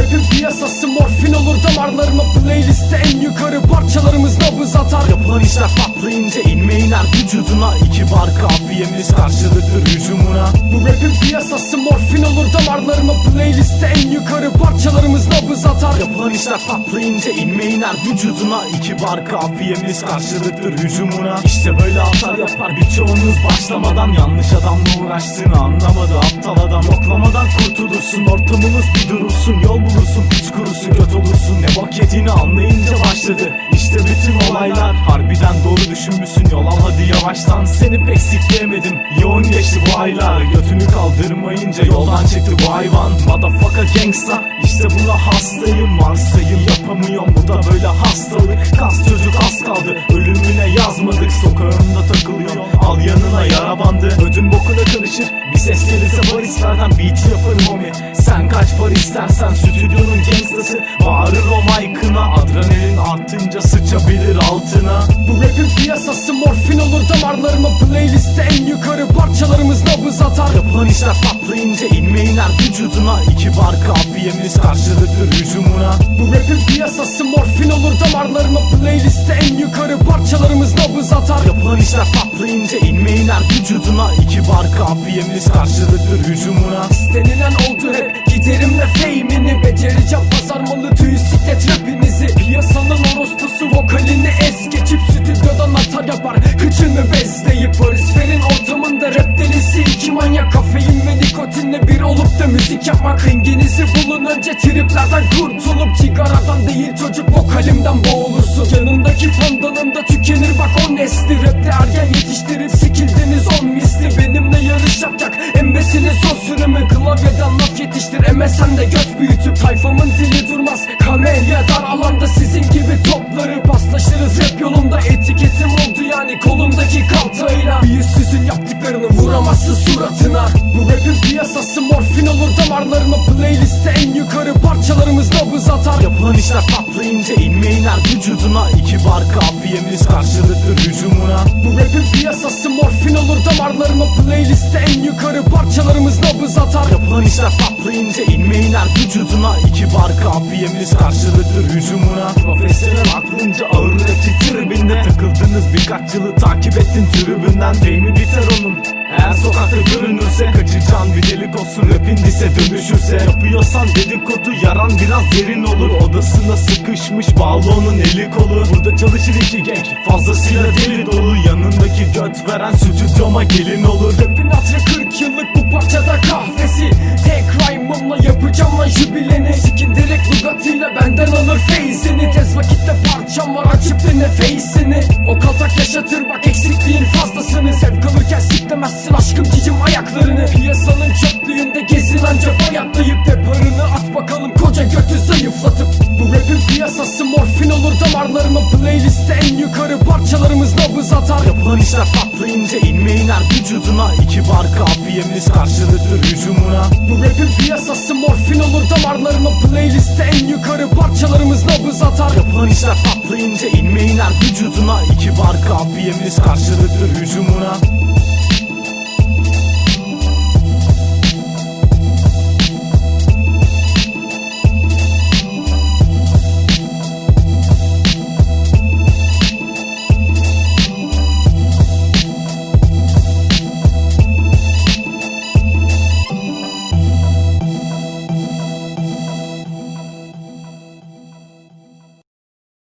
rapin piyasası morfin olur damarlarıma Playlistte en yukarı parçalarımız nabız atar. Yapılan işler patlayınca inme iner vücuduna. İki bar kafiyemiz karşılıktır hücumuna. Bu rapin piyasası morfin olur damarlarıma Playlistte en yukarı parçalarımız nabız atar. Yapılan işler patlayınca inme iner vücuduna. İki bar kafiyemiz karşılıktır hücumuna. İşte böyle hata yapar birçoğunuz başlamadan. Yanlış adamla uğraştığını anlamadı aptal adam. Yoklamadan kurtulursun ortamımız bir durulsun Yol bulursun piç kurusu göt olursun. Ne bok yediğini anlayınca başladı. İşte bütün olaylar harbiden doğru düşünmüşsün. Yol al hadi yavaştan seni pek sikleyemedim. Yoğun geçti bu aylar Götünü kaldırmayınca yoldan çıktı bu hayvan. Motherfucker gangsta işte buna hastayım. Mars'tayım yapamıyorum bu da böyle hastalık. Kas çocuk az kaldı ölümüne yazmadık. Sokağımda takılıyorum al yanına yara bandı. Ödün bokuna karışır barislerden beat yaparım homi. Sen kaç para istersen stüdyonun gangstası. Bağırır o mic'ına adrenalin artınca sıçabilir altına. Bu rapin piyasası morfin olur damarlarıma. Playlistte en yukarı parçalarımız nabız atar. Yapılan işler patlayınca inme iner vücuduna. İki bar kafiyemiz karşılıktır hücumuna. Bu rapin piyasası morfin olur damarlarıma Playlistte en yukarı parçalarımız nabız atar. Yapılan işler patlayınca inme iner vücuduna. İki bar kafiyemiz karşılıktır hücumuna. İstenilen oldu hep giderimle fame'ini Becereceğim. Pazar malı tüy siklet rapinizi. Piyasanın orospusu vokalini es geçip Stüdyodan atar yapar. Kıçını bezleyip da müzik yapmak Renginizi bulun. Önce triplerden kurtulup Sigaradan değil çocuk vokalimden boğulursun. Yanındaki pandanın da tükenir bak o nesli. Rapte ergen yetiştirip sikildiniz on misli. Benimle yarış yapacak embesinin son sürümü. Klavyeden laf yetiştir MSN'de göz büyütüp Tayfamın dili durmaz. Kamelya dar alanda sizin gibi topları Paslaşırız. Rap yolunda etiketim oldu yani kolumdaki kaltayla. Bir yüzsüzün yaptıklarını vuramazsın suratına. Bu rapin piyasası damarlarıma Playlistte en yukarı parçalarımız nabız atar. Yapılan işler patlayınca inme iner vücuduna. İki bar kafiyemiz karşılıktır hücumuna Bu rapin piyasası morfin olur damarlarıma. Playlistte en yukarı parçalarımız nabız atar. Yapılan işler patlayınca inme iner vücuduna. İki bar kafiyemiz karşılıktır hücumuna Profesyonel aklınca ağır rapçi tribinde Takıldınız. Birkaç yılı takip ettin tribünden. Deyimi biter onun? Eğer sokakta görünürse kaçacağın Yapıyorsan dedikodu yaran biraz derin olur. Odasına sıkışmış bağlı onun eli kolu. Burada çalışır iki genç fazlasıyla deli dolu. Yanındaki göt veren stüdyoma gelin olur. Rapin hatırı 40 yıllık bu parçada kahvesi. Tek rhyme'ımla yapacağım lan jübileni Sikin direkt Bugatti'yle benden alır feyzini. Tez vakitte parçam var açıp dinle face'ini. O kaltak yaşatır bak eksikliğin fazlasını. Zevk alırken siklemezsin aşkım cicim ayaklarını. Piyasanın işler patlayınca inme iner vücuduna İki bar kafiyemiz karşılıktır hücumuna. Bu rapin piyasası morfin olur damarlarıma Playlistte en yukarı parçalarımız nabız atar. Yapılan işler patlayınca inme iner vücuduna İki bar kafiyemiz karşılıktır hücumuna